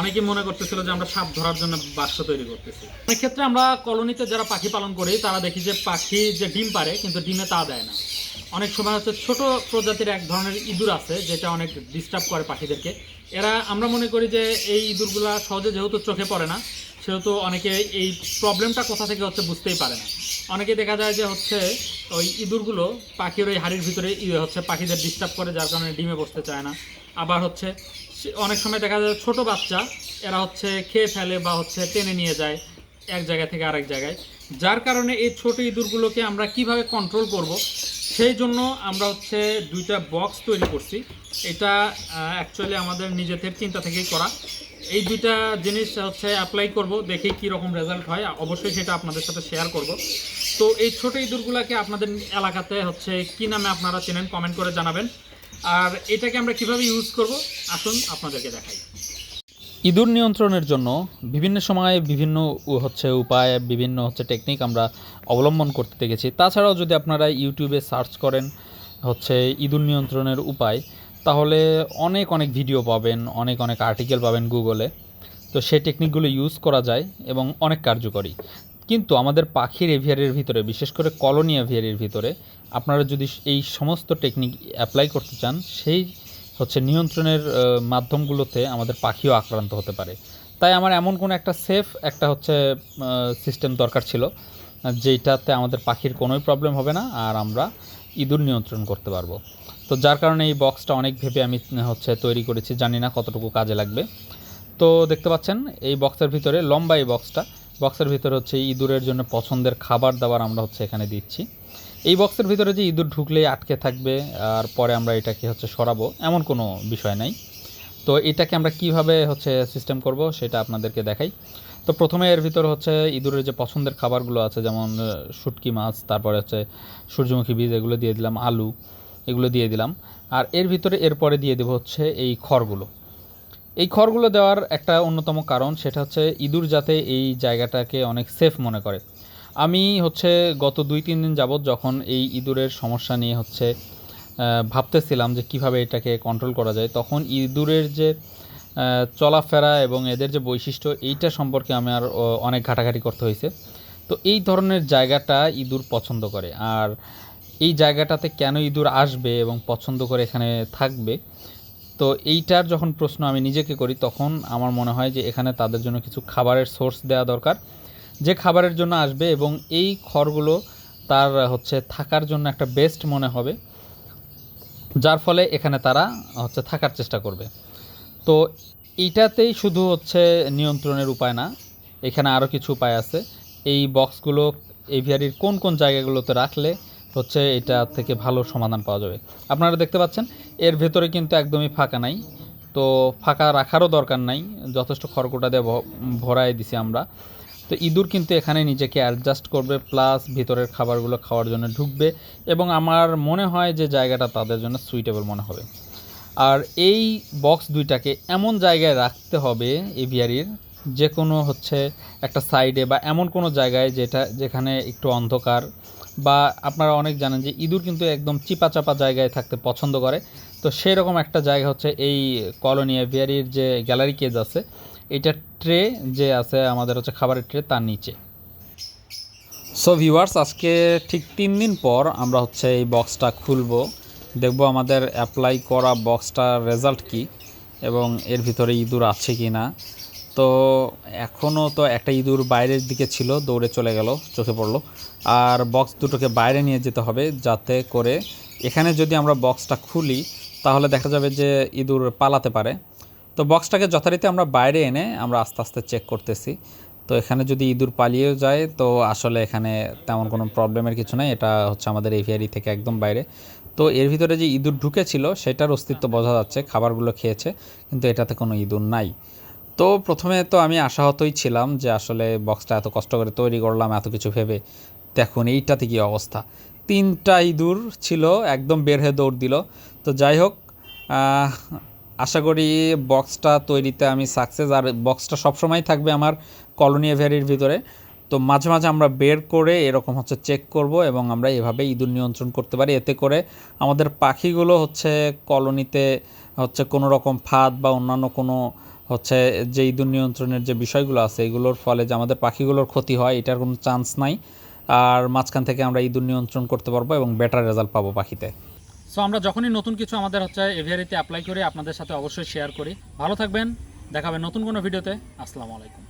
অনেকে মনে করতেছিল যে আমরা সাপ ধরার জন্য বাক্স তৈরি করতেছি। অনেক ক্ষেত্রে আমরা কলোনিতে যারা পাখি পালন করি, তারা দেখি যে পাখি যে ডিম পারে, কিন্তু ডিমে তা দেয় না। অনেক সময় হচ্ছে ছোট প্রজাতির এক ধরনের ইঁদুর আছে, যেটা অনেক ডিস্টার্ব করে পাখিদেরকে। এরা, আমরা মনে করি যে এই ইঁদুরগুলা সহজে যেহেতু চোখে পড়ে না, সেহেতু অনেকে এই প্রবলেমটা কোথা থেকে হচ্ছে বুঝতেই পারে না। অনেকে দেখা যায় যে হচ্ছে ওই ইঁদুরগুলো পাখির ওই হাড়ির ভিতরে ইয়ে হচ্ছে, পাখিদের ডিস্টার্ব করে, যার কারণে ডিমে বসতে চায় না। আবার হচ্ছে অনেক সময় দেখা যায় ছোট বাচ্চা, এরা হচ্ছে খেয়ে ফেলে বা হচ্ছে টেনে নিয়ে যায় এক জায়গা থেকে আরেক জায়গায়। যার কারণে এই ছোট ইঁদুরগুলোকে আমরা কীভাবে কন্ট্রোল করব, সেই জন্য আমরা হচ্ছে দুইটা বক্স তৈরি করছি। এটা অ্যাকচুয়ালি আমাদের নিজেদের চিন্তা থেকেই করা। এই দুইটা জিনিস হচ্ছে অ্যাপ্লাই করব, দেখি কি রকম রেজাল্ট হয়। অবশ্যই সেটা আপনাদের সাথে শেয়ার করব। তো এই ছোট ইঁদুরগুলোকে আপনাদের এলাকাতে হচ্ছে কি নামে আপনারা চেনেন কমেন্ট করে জানাবেন। আর এটাকে আমরা কীভাবে ইউজ করব? আসুন আপনাদেরকে দেখাই। ইঁদুর নিয়ন্ত্রণের জন্য বিভিন্ন সময়ে বিভিন্ন হচ্ছে উপায়, বিভিন্ন হচ্ছে টেকনিক আমরা অবলম্বন করতে দেখেছি। তাছাড়াও যদি আপনারা ইউটিউবে সার্চ করেন হচ্ছে ইঁদুর নিয়ন্ত্রণের উপায়, তাহলে অনেক অনেক ভিডিও পাবেন, অনেক অনেক আর্টিকেল পাবেন গুগলে তো সেই টেকনিকগুলো ইউজ করা যায় এবং অনেক কার্যকরী। কিন্তু আমাদের পাখির এভিয়ারির ভিতরে, বিশেষ করে কলোনি এভিয়ারির ভিতরে, আপনারা যদি এই সমস্ত টেকনিক অ্যাপ্লাই করতে চান, সেই হচ্ছে নিয়ন্ত্রণের মাধ্যমগুলোতে আমাদের পাখিও আক্রান্ত হতে পারে। তাই আমার এমন কোনো একটা সেফ একটা হচ্ছে সিস্টেম দরকার ছিল যেটাতে আমাদের পাখির কোনোই প্রবলেম হবে না, আর আমরা ইঁদুর নিয়ন্ত্রণ করতে পারব। তো যার কারণে এই বক্সটা অনেক ভেবে আমি হচ্ছে তৈরি করেছি, জানি না কতটুকু কাজে লাগবে। তো দেখতে পাচ্ছেন, এই বক্সের ভিতরে লম্বা এই বক্সটা বক্সের ভিতরে হচ্ছে ইঁদুরের জন্য পছন্দের খাবার দাবার আমরা হচ্ছে এখানে দিচ্ছি। এই বক্সের ভিতরে যে ইঁদুর ঢুকলেই আটকে থাকবে আর পরে আমরা এটাকে হচ্ছে সরাবো, এমন কোনো বিষয় নাই। তো এটাকে আমরা কীভাবে হচ্ছে সিস্টেম করব সেটা আপনাদেরকে দেখাই। তো প্রথমে এর ভিতরে হচ্ছে ইঁদুরের যে পছন্দের খাবারগুলো আছে, যেমন শুটকি মাছ, তারপরে হচ্ছে সূর্যমুখী বীজ, এগুলো দিয়ে দিলাম আলু, এগুলো দিয়ে দিলাম। আর এর ভিতরে এরপরে দিয়ে দেবো হচ্ছে এই খড়গুলো। এই খড়গুলো দেওয়ার একটা অন্যতম কারণ সেটা হচ্ছে ইঁদুর যাতে এই জায়গাটাকে অনেক সেফ মনে করে। আমি হচ্ছে গত দুই তিন দিন যাবৎ যখন এই ইঁদুরের সমস্যা নিয়ে হচ্ছে ভাবতেছিলাম যে কীভাবে এটাকে কন্ট্রোল করা যায় তখন ইঁদুরের যে চলাফেরা এবং এদের যে বৈশিষ্ট্য এইটা সম্পর্কে আমার ও, অনেক ঘাটাঘাটি করতে হয়েছে। তো এই ধরনের জায়গাটা ইঁদুর পছন্দ করে। আর এই জায়গাটাতে কেন ইঁদুর আসবে এবং পছন্দ করে এখানে থাকবে তো এইটার যখন প্রশ্ন আমি নিজেকে করি, তখন আমার মনে হয় যে এখানে তাদের জন্য কিছু খাবারের সোর্স দেওয়া দরকার। যে খাবারের জন্য আসবে এবং এই খড়গুলো তার হচ্ছে থাকার জন্য একটা বেস্ট মনে হবে, যার ফলে এখানে তারা হচ্ছে থাকার চেষ্টা করবে। তো এইটাতেই শুধু হচ্ছে নিয়ন্ত্রণের উপায় না, এখানে আরও কিছু উপায় আছে। এই বক্সগুলো এভিয়ারির কোন কোন জায়গাগুলোতে রাখলে হচ্ছে এটা থেকে ভালো সমাধান পাওয়া যাবে। আপনারা দেখতে পাচ্ছেন, এর ভেতরে কিন্তু একদমই ফাঁকা নাই। তো ফাঁকা রাখারও দরকার নাই, যথেষ্ট খড়কোটা দিয়ে ভরাই দিছি আমরা। তো ইঁদুর কিন্তু এখানে নিজেকে অ্যাডজাস্ট করবে প্লাস ভিতরের খাবারগুলো খাওয়ার জন্য ঢুকবে এবং আমার মনে হয় যে জায়গাটা তাদের জন্য সুইটেবল মনে হবে। আর এই বক্স দুইটাকে এমন জায়গায় রাখতে হবে এভিয়ারির যে কোনো হচ্ছে একটা সাইডে বা এমন কোনো জায়গায় যেটা, যেখানে একটু অন্ধকার বা আপনারা অনেক জানেন যে ইঁদুর কিন্তু একদম চিপা চাপা জায়গায় থাকতে পছন্দ করে। তো সেই রকম একটা জায়গা হচ্ছে এই কলোনি এভিয়ারির যে গ্যালারি কেজ আছে, এটা ট্রে যে আছে আমাদের হচ্ছে খাবারের ট্রে তার নিচে। সো ভিউয়ার্স আজকে ঠিক তিন দিন পর আমরা হচ্ছে এই বক্সটা খুলবো। দেখব আমাদের অ্যাপ্লাই করা বক্সটার রেজাল্ট কি এবং এর ভিতরে ইঁদুর আছে কি না তো এখনও তো একটা ইঁদুর বাইরের দিকে ছিল, দৌড়ে চলে গেল, চোখে পড়ল। আর বক্স দুটোকে বাইরে নিয়ে যেতে হবে যাতে করে এখানে যদি আমরা বক্সটা খুলি, তাহলে দেখা যাবে যে ইঁদুর পালাতে পারে। তো বক্সটাকে যথারীতি আমরা বাইরে এনে আমরা আস্তে আস্তে চেক করতেছি। তো এখানে যদি ইঁদুর পালিয়েও যায়, তো আসলে এখানে তেমন কোনো প্রবলেমের কিছু নাই। এটা হচ্ছে আমাদের এভিয়ারি থেকে একদম বাইরে। তো এর ভিতরে যে ইঁদুর ঢুকেছিল, সেটার অস্তিত্ব বোঝা যাচ্ছে, খাবারগুলো খেয়েছে, কিন্তু এটাতে কোনো ইঁদুর নাই। তো প্রথমে তো আমি আশাহতই ছিলাম যে আসলে বক্সটা এত কষ্ট করে তৈরি করলাম, এত কিছু ভেবে। দেখুন, এইটাতে কি অবস্থা? তিনটা ইঁদুর ছিল, একদম বের হয়ে দৌড় দিল। তো যাই হোক আশা করি বক্সটা তৈরিতে আমি সাকসেস আর বক্সটা সবসময় থাকবে আমার কলোনি ভ্যারির ভিতরে। তো মাঝে মাঝে আমরা বের করে এরকম হচ্ছে চেক করব এবং আমরা এভাবে ইঁদুর নিয়ন্ত্রণ করতে পারি। এতে করে আমাদের পাখিগুলো হচ্ছে কলোনিতে হচ্ছে কোনো রকম ফাঁদ বা অন্যান্য কোনো হচ্ছে যে ইঁদুর নিয়ন্ত্রণের যে বিষয়গুলো আছে, এগুলোর ফলে যে আমাদের পাখিগুলোর ক্ষতি হয়, এটার কোনো চান্স নাই। আর মাঝখান থেকে আমরা ইঁদুর নিয়ন্ত্রণ করতে পারব এবং বেটার রেজাল্ট পাবো পাখিতে। সো আমরা যখনই নতুন কিছু আমাদের হচ্ছে এভিয়ারিতে অ্যাপ্লাই করি, আপনাদের সাথে অবশ্যই শেয়ার করি। ভালো থাকবেন দেখাবেন নতুন কোনো ভিডিওতে আসসালামু আলাইকুম।